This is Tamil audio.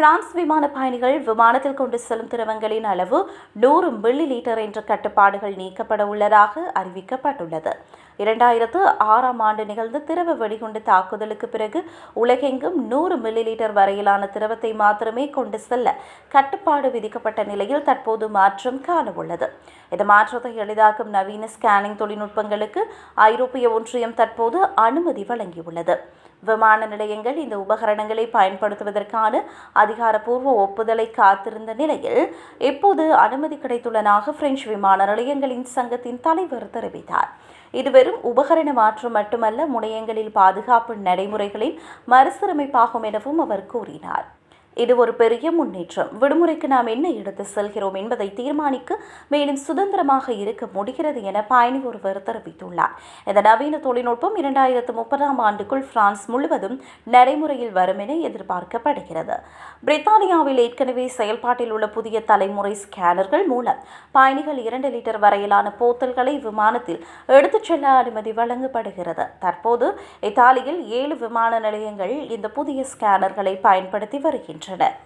பிரான்ஸ் விமான பயணிகள் விமானத்தில் கொண்டு செல்லும் திரவங்களின் அளவு நூறு மில்லி லீட்டர் என்ற கட்டுப்பாடுகள் நீக்கப்பட உள்ளதாக அறிவிக்கப்பட்டுள்ளது. இரண்டாயிரத்து ஆறாம் ஆண்டு நிகழ்ந்த திரவ வெடிகுண்டு தாக்குதலுக்கு பிறகு உலகெங்கும் நூறு மில்லி லீட்டர் வரையிலான திரவத்தை மாத்திரமே கொண்டு செல்ல கட்டுப்பாடு விதிக்கப்பட்ட நிலையில் தற்போது மாற்றம் காணவுள்ளது. இந்த மாற்றத்தை எளிதாக்கும் நவீன ஸ்கேனிங் தொழில்நுட்பங்களுக்கு ஐரோப்பிய ஒன்றியம் தற்போது அனுமதி வழங்கியுள்ளது. விமான நிலையங்கள் இந்த உபகரணங்களை பயன்படுத்துவதற்கான அதிகாரப்பூர்வ ஒப்புதலை காத்திருந்த நிலையில் இப்போது அனுமதி கிடைத்துள்ளதாக பிரெஞ்சு விமான நிலையங்களின் சங்கத்தின் தலைவர் தெரிவித்தார். இது வெறும் உபகரண மாற்றம் மட்டுமல்ல முனையங்களில் பாதுகாப்பு நடைமுறைகளின் மறுசீரமைப்பாகும் எனவும் அவர் கூறினார். இது ஒரு பெரிய முன்னேற்றம். விடுமுறைக்கு நாம் என்ன எடுத்து செல்கிறோம் என்பதை தீர்மானிக்க மேலும் சுதந்திரமாக இருக்க முடிகிறது என பயணி ஒருவர் தெரிவித்துள்ளார். இந்த நவீன தொழில்நுட்பம் இரண்டாயிரத்து முப்பதாம் ஆண்டுக்குள் பிரான்ஸ் முழுவதும் நடைமுறையில் வரும் என எதிர்பார்க்கப்படுகிறது. பிரித்தானியாவில் ஏற்கனவே செயல்பாட்டில் உள்ள புதிய தலைமுறை ஸ்கேனர்கள் மூலம் பயணிகள் இரண்டு லிட்டர் வரையிலான போத்தல்களை விமானத்தில் எடுத்துச் செல்ல அனுமதி வழங்கப்படுகிறது. தற்போது இத்தாலியில் ஏழு விமான நிலையங்கள் இந்த புதிய ஸ்கேனர்களை பயன்படுத்தி வருகின்றன. வருகின்றனர்